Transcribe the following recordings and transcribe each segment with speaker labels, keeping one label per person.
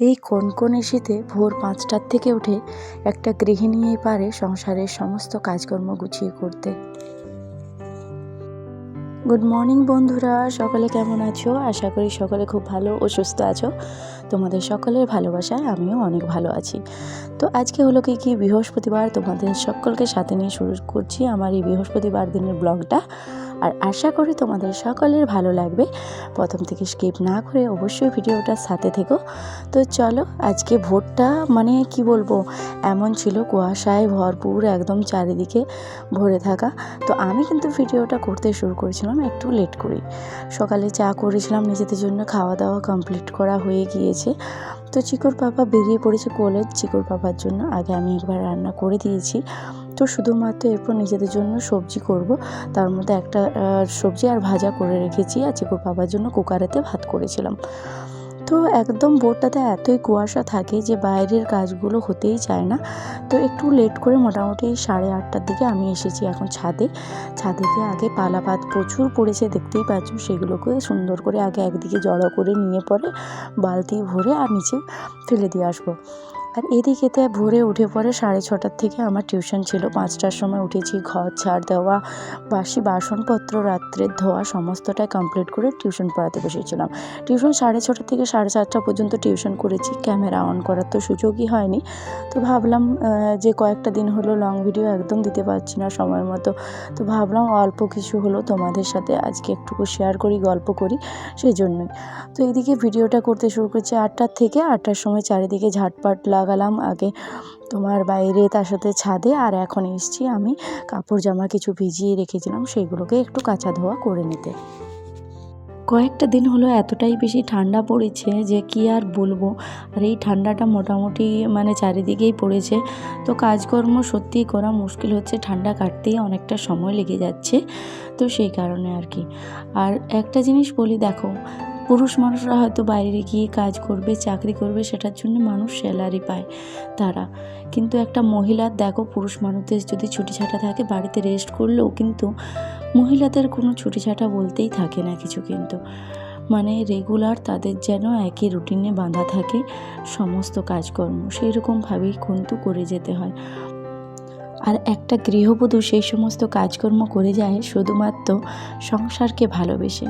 Speaker 1: এই কনকনে শীতে ভোর পাঁচটার থেকে উঠে একটা গৃহিণীই পারে সংসারের সমস্ত কাজকর্ম গুছিয়ে করতে। গুড মর্নিং বন্ধুরা। সকলে কেমন আছো? আশা করি সকলে খুব ভালো ও সুস্থ আছো। তোমাদের সকলের ভালোবাসায় আমিও অনেক ভালো আছি। তো আজকে হলো কি কি? বৃহস্পতিবার। তোমাদের সকলকে সাথে নিয়ে শুরু করছি আমার এই বৃহস্পতিবার দিনের ব্লগটা। আর আশা করি তোমাদের সকলের ভালো লাগবে। প্রথম থেকে স্কিপ না করে অবশ্যই ভিডিওটার সাথে থেকো। তো চলো, আজকে ভোরটা মানে কি বলব? এমন ছিল কুয়াশায় ভরপুর একদম চারিদিকে ভরে থাকা। তো আমি কিন্তু ভিডিওটা করতে শুরু করেছিলাম একটু লেট করে সকালে চা করেছিলাম, নিজেদের জন্য খাওয়া দাওয়া কমপ্লিট করা হয়ে গিয়েছে। তো চিকুর পাপা বেরিয়ে পড়েছে কলেজ চিকুর পাপার জন্য আগে আমি একবার রান্না করে দিয়েছি। তো শুধুমাত্র এরপর নিজেদের জন্য সবজি করব। তার মধ্যে একটা সবজি আর ভাজা করে রেখেছি। আর চিকুর পাপার জন্য কুকারেতে ভাত করেছিলাম। তো একদম বোটটাতে এতই কুয়াশা থাকে যে বাইরের কাজগুলো হতেই চায় না। তো একটু লেট করে মোটামুটি সাড়ে আটটার দিকে আমি এসেছি এখন ছাদে। ছাদে গিয়ে আগে পালাপাত প্রচুর পড়েছে, দেখতেই পাচ্ছ। সেগুলোকে সুন্দর করে আগে একদিকে জড়ো করে নিয়ে পরে বালতি ভরে আর নিচে ফেলে দিয়ে আসব। আর এদিকেতে ভোরে উঠে পরে সাড়ে ছটার থেকে আমার টিউশন ছিল। পাঁচটার সময় উঠেছি, ঘর ছাড় দেওয়া, বাসি বাসনপত্র, রাত্রের ধোয়া সমস্তটাই কমপ্লিট করে টিউশন পড়াতে বসেছিলাম। টিউশন সাড়ে ছটা থেকে সাড়ে সাতটা পর্যন্ত টিউশন করেছি, ক্যামেরা অন করার তো সুযোগই হয়নি। তো ভাবলাম যে কয়েকটা দিন হলো লং ভিডিও একদম দিতে পারছি না সময় মতো। তো ভাবলাম অল্প কিছু হলো তোমাদের সাথে আজকে একটুকু শেয়ার করি, গল্প করি সেই জন্যই তো এদিকে ভিডিওটা করতে শুরু করছি আটটার থেকে। আটটার সময় চারিদিকে ঝাটপাট লাগালাম আগে তোমার বাইরে তার সাথে ছাদে আর এখন এসছি আমি কাপড় জামা কিছু ভিজিয়ে রেখেছিলাম সেইগুলোকে একটু কাঁচা ধোয়া করে নিতে। কয়েকটা দিন হলো এতটাই বেশি ঠান্ডা পড়েছে যে কি আর বলব, আর এই ঠান্ডাটা মোটামুটি মানে চারিদিকেই পড়েছে। তো কাজকর্ম সত্যিই করা মুশকিল হচ্ছে, ঠান্ডা কাটতেই অনেকটা সময় লেগে যাচ্ছে, তো সেই কারণে আর কি। আর একটা জিনিস বলি, দেখো পুরুষ মানুষরা হয়তো বাইরে গিয়ে কাজ করবে, চাকরি করবে, সেটার জন্য মানুষ স্যালারি পায় তারা। কিন্তু একটা মহিলার দেখো পুরুষ মানুষদের যদি ছুটি ছাটা থাকে, বাড়িতে রেস্ট করলেও কিন্তু মহিলাদের কোনো ছুটি ছাটা বলতেই থাকে না কিছু কিন্তু। মানে রেগুলার তাদের যেন একই রুটিনে বাঁধা থাকে, সমস্ত কাজকর্ম। সেই রকমভাবেই কিন্তু করে যেতে হয়। আর একটা গৃহবধূ সেই সমস্ত কাজকর্ম করে যায় শুধুমাত্র সংসারকে ভালোবেসে।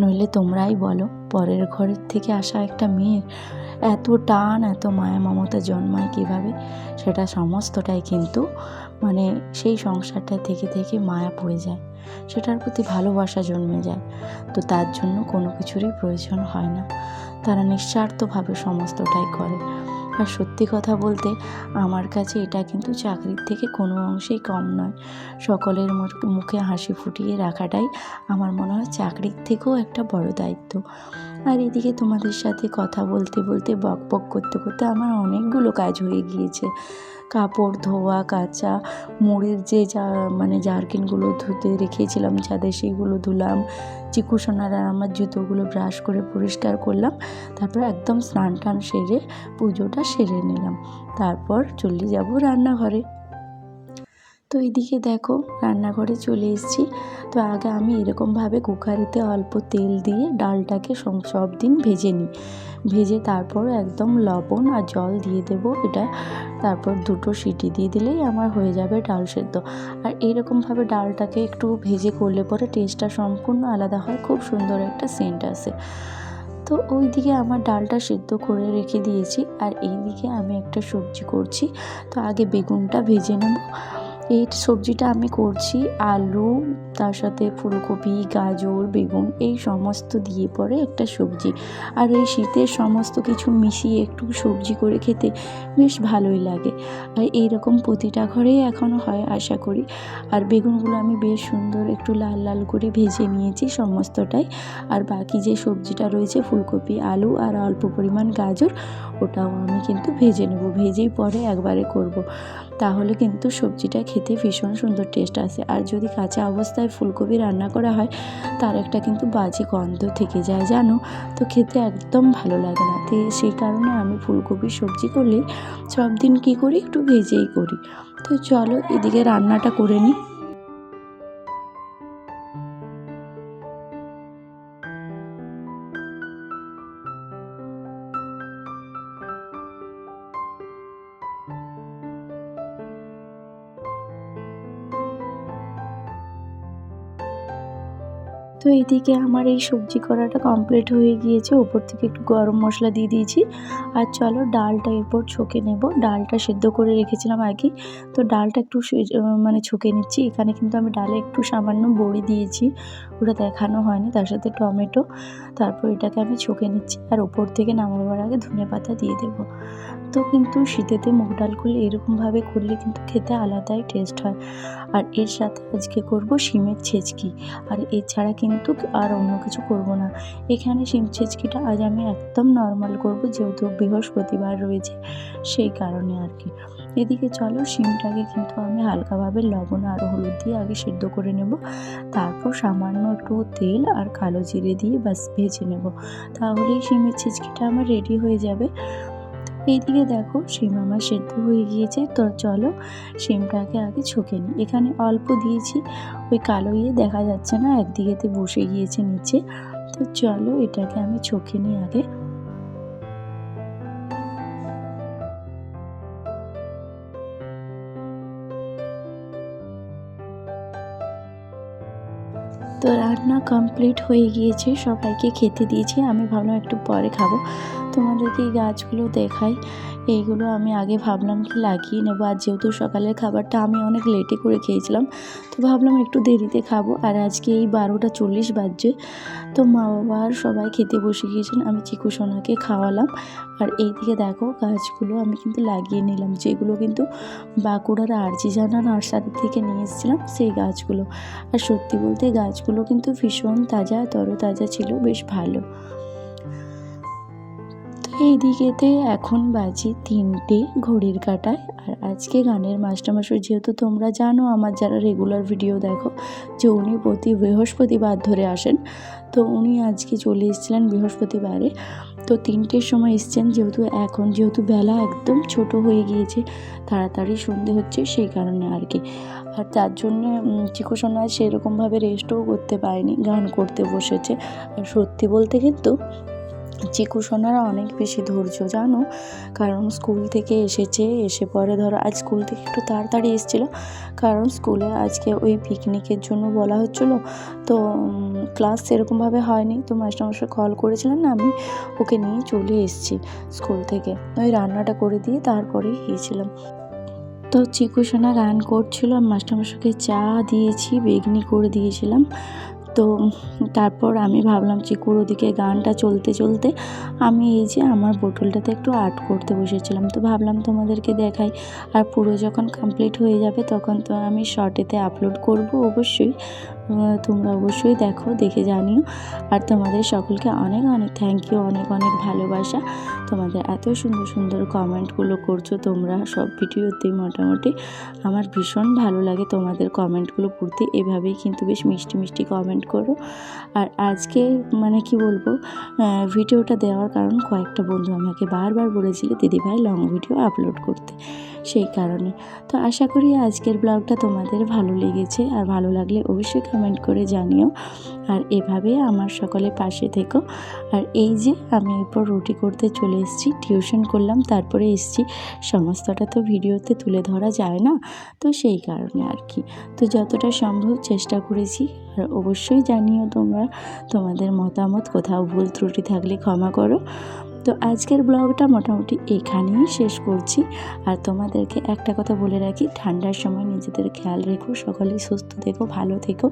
Speaker 1: নইলে তোমরাই বলো, পরের ঘরের থেকে আসা একটা মেয়ের এত টান, এত মায়া মমতা জন্মায় কীভাবে? সেটা সমস্তটাই কিন্তু মানে সেই সংসারটা থেকে থেকে মায়া পড়ে যায়। সেটার প্রতি ভালোবাসা জন্মে যায়। তো তার জন্য কোনো কিছুরই প্রয়োজন হয় না। তারা নিঃস্বার্থভাবে সমস্তটাই করে। আর সত্যি কথা বলতে আমার কাছে এটা কিন্তু চাকরির থেকে কোনো অংশেই কম নয়। সকলের মুখে হাসি ফুটিয়ে রাখাটাই আমার মনে হয় চাকরির থেকেও একটা বড় দায়িত্ব। আর এদিকে তোমাদের সাথে কথা বলতে বলতে, বক বক করতে করতে আমার অনেকগুলো কাজ হয়ে গিয়েছে। কাপড়, ধোয়া, কাচা, মুড়ির যে যা মানে জার্কিনগুলো ধুতে রেখেছিলাম ছাদে সেগুলো ধুলাম চিকু সোনার আর আমার জুতোগুলো ব্রাশ করে পরিষ্কার করলাম, তারপর একদম স্নান টান সেরে পুজোটা সেরে নিলাম। তারপর চলে যাব রান্নাঘরে। তো এদিকে দেখো, রান্নাঘরে চলে এসেছি। তো আগে আমি এরকমভাবে কুকারেতে অল্প তেল দিয়ে ডালটাকে সব দিন ভেজে নিই। ভেজে তারপর একদম লবণ আর জল দিয়ে দেব এটা। তারপর দুটো সিটি দিয়ে দিলেই আমার হয়ে যাবে ডাল সেদ্ধ। আর এইরকমভাবে ডালটাকে একটু ভেজে করলে পরে টেস্টটা সম্পূর্ণ আলাদা হয়, খুব সুন্দর একটা সেন্ট আসে। তো ওই দিকে আমার ডালটা সেদ্ধ করে রেখে দিয়েছি। আর এই দিকে আমি একটা সবজি করছি। তো আগে বেগুনটা ভেজে নেব। এই সবজিটা আমি করছি, আলু, তার সাথে ফুলকপি, গাজর, বেগুন, এই সমস্ত দিয়ে পরে একটা সবজি। আর এই শীতের সমস্ত কিছু মিশিয়ে একটু সবজি করে খেতে বেশ ভালোই লাগে। আর এইরকম প্রতিটা ঘরেই এখনও হয়, আশা করি। আর বেগুনগুলো আমি বেশ সুন্দর একটু লাল লাল করে ভেজে নিয়েছি সমস্তটাই। আর বাকি যে সবজিটা রয়েছে, ফুলকপি, আলু আর অল্প পরিমাণ গাজর, ওটাও আমি কিন্তু ভেজে নেব। ভেজেই পরে একবারে করব। তাহলে কিন্তু সবজিটা খেতে ভীষণ সুন্দর টেস্ট আসে। আর যদি কাঁচা অবস্থায় ফুলকপি রান্না করা হয়, তার একটা কিন্তু বাজে গন্ধ থেকে যায়, জানো? তো খেতে একদম ভালো লাগে না। তো সেই কারণে আমি ফুলকপির সবজি করলে সব দিন কী করি? একটু ভেজেই করি। তো চলো এদিকে রান্নাটা করে নিই। এদিকে আমার এই সবজি করাটা কমপ্লিট হয়ে গিয়েছে। ওপর থেকে একটু গরম মশলা দিয়ে দিয়েছি। আর চলো ডালটা এরপর ছকে নেব। ডালটা সেদ্ধ করে রেখেছিলাম আগে। তো ডালটা একটু মানে ছকে নিচ্ছি। এখানে কিন্তু আমি ডালে একটু সামান্য বড়ি দিয়েছি। ওটা দেখানো হয়নি। তার সাথে টমেটো। তারপর এটাকে আমি ছকে নিচ্ছি। আর ওপর থেকে নামাবার আগে ধনে পাতা দিয়ে দেবো। তো কিন্তু শীতেতে মুগ ডাল করলে এরকমভাবে করলে কিন্তু খেতে আলাদাই টেস্ট হয়। আর এর সাথে আজকে করব শিমের ছেচকি। আর এছাড়া কিন্তু আর অন্য কিছু করব না। এখানে শিম ছেচকিটা আজ আমি একদম নর্মাল করব, যেহেতু বৃহস্পতিবার রয়েছে সেই কারণে আর কি। এদিকে চলো, শিমটাকে কিন্তু আমি হালকাভাবে লবণ আর হলুদ দিয়ে আগে সেদ্ধ করে নেব। তারপর সামান্য একটু তেল আর কালো জিরে দিয়ে বাস ভেজে নেব। তাহলেই শিমের ছিচকিটা আমার রেডি হয়ে যাবে। এইদিকে দেখো, শিম আমার সেদ্ধ হয়ে গিয়েছে। তো চলো, শিমটাকে আগে ছকে নিই। এখানে অল্প দিয়েছি ওই কালো ইয়ে দেখা যাচ্ছে না, একদিকেতে বসে গিয়েছে নিচে। তো চলো এটাকে আমি ছকে নিই আগে। তো রান্না কমপ্লিট হয়ে গিয়েছে, সবাইকে খেতে দিয়েছি, আমি ভাবলাম একটু পরে খাব। তোমাদেরকে এই গাছগুলো দেখাই, এইগুলো আমি আগে ভাবলাম কি লাগিয়ে নেব। আর যেহেতু সকালের খাবারটা আমি অনেক লেটে করে খেয়েছিলাম, তো ভাবলাম একটু দেরিতে খাব। আর আজকে এই বারোটা চল্লিশ বাজছে, তো মা বাবা আর সবাই খেতে বসে গিয়েছেন, আমি চিকু সোনাকে খাওয়ালাম। আর এইদিকে দেখো গাছগুলো আমি কিন্তু লাগিয়ে নিলাম, যেগুলো কিন্তু বাঁকুড়ার আরজিজানা নার্সারি থেকে নিয়ে এসেছিলাম সেই গাছগুলো। আর সত্যি বলতে গাছগুলো কিন্তু ভীষণ তাজা, তরতাজা ছিল, বেশ ভালো। তো এইদিকেতে এখন বাজে তিনটে ঘড়ির কাটায়। আর আজকে গানের মাস্টারমশাই, যেহেতু তোমরা জানো, আমার যারা রেগুলার ভিডিও দেখো, যে উনি প্রতি বৃহস্পতিবার ধরে আসেন, তো উনি আজকে চলে এসেছিলেন বৃহস্পতিবারে। তো তিনটের সময় এসছেন, যেহেতু এখন যেহেতু বেলা একদম ছোট হয়ে গিয়েছে, তাড়াতাড়ি সন্ধে হচ্ছে সেই কারণে আর কি। আর তার জন্য চিকু সোনা সেরকমভাবে রেস্টও করতে পারেনি, গান করতে বসেছে। আর সত্যি বলতে কিন্তু চিকু সোনারা অনেক বেশি ধৈর্য, জানো? কারণ স্কুল থেকে এসেছে, এসে পরে ধরো আজ স্কুল থেকে একটু তাড়াতাড়ি এসেছিল। কারণ স্কুলে আজকে ওই পিকনিকের জন্য বলা হচ্ছিল। তো ক্লাস সেরকমভাবে হয়নি। তো মাস্টারমশাই কল করেছিলেন না আমি, ওকে নিয়ে চলে এসেছি স্কুল থেকে। ওই রান্নাটা করে দিয়ে তারপরেই গিয়েছিলাম। তো চিকু সোনা গান করছিল মাস্টারমশাইকে চা দিয়েছি, বেগনি করে দিয়েছিলাম। তো তারপর আমি ভাবলাম, চিকুর ওদিকে গানটা চলতে চলতে আমি এই যে আমার বোটলটাতে একটু আর্ট করতে বসেছিলাম। তো ভাবলাম, তোমাদেরকে দেখাই। আর পুরো যখন কমপ্লিট হয়ে যাবে তখন তো আমি শর্টেতে আপলোড করব অবশ্যই। তোমরা অবশ্যই দেখো, দেখে জানিও। আর তোমাদের সকলকে অনেক অনেক থ্যাংক ইউ অনেক অনেক ভালোবাসা। তোমাদের এত সুন্দর সুন্দর কমেন্টগুলো করছ তোমরা, সব ভিডিওতেই মোটামুটি। আমার ভীষণ ভালো লাগে তোমাদের কমেন্টগুলো পড়তে। এভাবেই কিন্তু বেশ মিষ্টি মিষ্টি কমেন্ট করো। আর আজকে মানে কি বলব ভিডিওটা দেওয়ার কারণ কয়েকটা বন্ধু আমাকে বারবার বলেছিল, দিদিভাই লং ভিডিও আপলোড করতে। সেই কারণে। তো আশা করি আজকের ব্লগটা তোমাদের ভালো লেগেছে। আর ভালো লাগলে অবশ্যই কমেন্ট করে জানিও। আর এভাবে আমার সকলে পাশে থেকো। আর এই যে আমি এরপর রুটি করতে চলে এসেছি টিউশন করলাম, তারপরে এসেছি। সমস্তটা তো ভিডিওতে তুলে ধরা যায় না। তো সেই কারণে আর কি। তো যতটা সম্ভব চেষ্টা করেছি। আর অবশ্যই জানিও তোমরা, তোমাদের মতামত। কোথাও ভুল ত্রুটি থাকলে ক্ষমা করো। তো আজকের ব্লগটা মোটামুটি এখানেই শেষ করছি। আর তোমাদেরকে একটা কথা বলে রাখি, ঠান্ডার সময় নিজেদের খেয়াল রেখো, সকলেই সুস্থ থেকো, ভালো থেকো।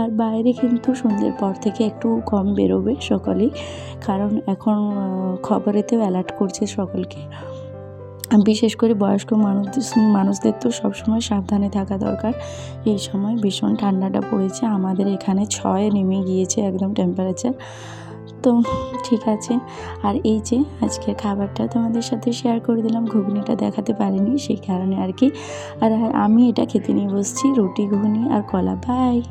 Speaker 1: আর বাইরে কিন্তু সন্ধ্যের পর থেকে একটু কম বেরোবে সকলেই, কারণ এখন খবরেতেও অ্যালার্ট করছে সকলকে। বিশেষ করে বয়স্ক মানুষদের মানুষদের তো সবসময় সাবধানে থাকা দরকার। এই সময় ভীষণ ঠান্ডাটা পড়েছে, আমাদের এখানে ছয় নেমে গিয়েছে একদম টেম্পারেচার তো ঠিক আছে। আর এই যে আজকের খাবারটা তোমাদের সাথে শেয়ার করে দিলাম, ঘুগনিটা দেখাতে পারিনি সেই কারণে আর কি। আর আমি এটা খেতে নিয়ে বসছি, রুটি, ঘুগনি আর কলা। বাই